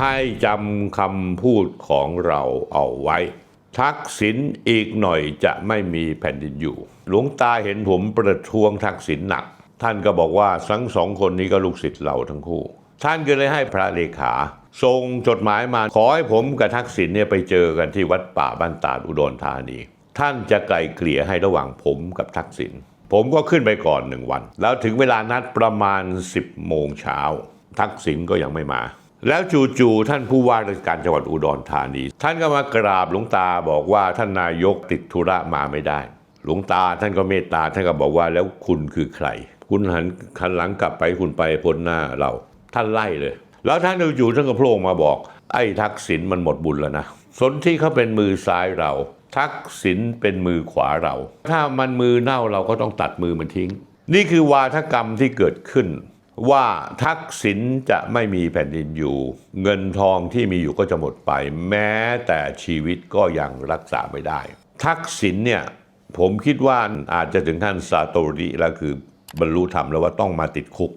ให้จำคำพูดของเราเอาไว้ ทักษิณอีกหน่อยจะไม่มีแผ่นดินอยู่ หลวงตาเห็นผมประท้วงทักษิณหนัก ท่านก็บอกว่าทั้งสองคนนี้ก็ลูกศิษย์เราทั้งคู่ ท่านก็เลยให้พระเลขาส่งจดหมายมาขอให้ผมกับทักษิณเนี่ยไปเจอกันที่วัดป่าบ้านตาดอุดรธานี ท่านจะไกลเกลี่ยให้ระหว่างผมกับทักษิณผมก็ขึ้นไปก่อนหนึ่งวัน แล้วถึงเวลานัดประมาณ 10โมงเช้าทักษิณก็ยังไม่มา แล้วจู่ๆท่านผู้ว่าราชการจังหวัดอุดรธานี ท่านก็มากราบหลวงตาบอกว่าท่านนายกติดธุระมาไม่ได้ หลวงตาท่านก็เมตตาท่านก็บอกว่าแล้วคุณคือใคร คุณหันคันหลังกลับไปคุณไปพ้นหน้าเรา ท่านไล่เลย แล้วท่านจู่ๆท่านก็โผล่มาบอก ไอ้ทักษิณมันหมดบุญแล้วนะสนที่เขาเป็นมือซ้ายเรา ทักษิณเป็นมือขวาเรา ถ้ามันมือเน่าเราก็ต้องตัดมือมันทิ้ง นี่คือวาทกรรมที่เกิดขึ้น ว่าทักษิณจะไม่มีแผ่นดินอยู่ เงินทองที่มีอยู่ก็จะหมดไป แม้แต่ชีวิตก็ยังรักษาไม่ได้ ทักษิณเนี่ยผมคิดว่าอาจจะถึงขั้นซาโตริแล้วคือบรรลุธรรมแล้วว่าต้องมาติดคุก